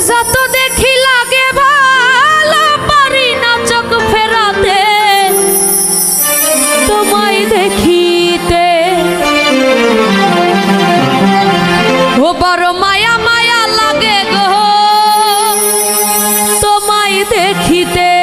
যত দেখি লাগে ভালো, পারি না চোখ ফেরাতে। তোমায় দেখিতে। ও বড় মায়া মায়া লাগে গো। তোমায় দেখিতে।